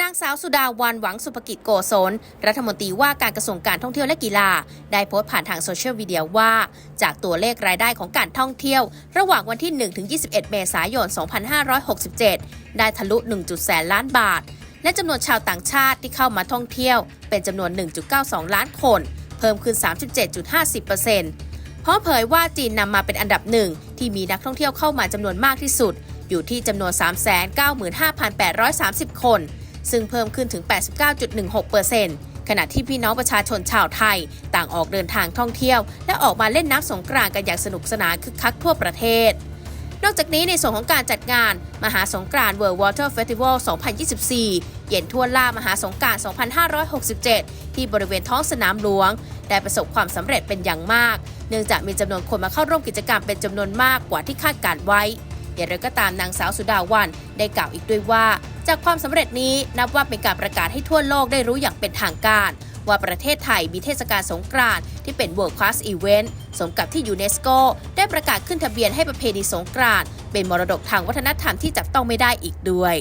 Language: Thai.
นางสาวสุดาวันหวังสุภกิจโกศลรัฐมนตรีว่าการกระทรวงการท่องเที่ยวและกีฬา ได้โพสต์ผ่านทางโซเชียลมีเดียว่า จากตัวเลขรายได้ของการท่องเที่ยว ระหว่างวันที่ 1-21 เมษายน 2567 ได้ทะลุ 1. แสนล้านบาท และจำนวนชาวต่างชาติที่เข้ามาท่องเที่ยว เป็นจำนวน 1.92 ล้านคน เพิ่มขึ้น 37.50%พร้อมเผยว่าจีนนำมาเป็นอันดับหนึ่งที่มีนักท่องเที่ยวเข้ามาจำนวนมากที่สุด อยู่ที่จำนวน 395,830 คน ซึ่งเพิ่มขึ้นถึง 89.16%ขณะที่พี่น้องประชาชนชาวไทย ต่างออกเดินทางท่องเที่ยว และออกมาเล่นน้ำสงกรานต์กันอย่างสนุกสนานคึกคักทั่วประเทศ นอกจากนี้ในส่วนของการจัดงาน มหาสงกรานต์ World Water Festival 2024 เย็นทั่วล่ามหาสงกรานต์ 2567 ที่บริเวณท้องสนามหลวง ได้ประสบความสำเร็จเป็นอย่างมาก เนื่องจากมีจำนวนคนมาเข้าร่วมกิจกรรมเป็นจำนวนมากกว่าที่คาดการไว้ อย่างไรก็ตามนางสาวสุดาวันได้กล่าวอีกด้วยว่า จากความสำเร็จนี้นับว่าเป็นการประกาศให้ทั่วโลกได้รู้อย่างเป็นทางการ ว่าประเทศไทยมีเทศกาลสงกรานต์ที่เป็น World Class Event สมกับที่ยูเนสโกได้ประกาศขึ้นทะเบียนให้ประเพณีสงกรานต์เป็นมรดกทางวัฒนธรรมที่จับต้องไม่ได้อีกด้วย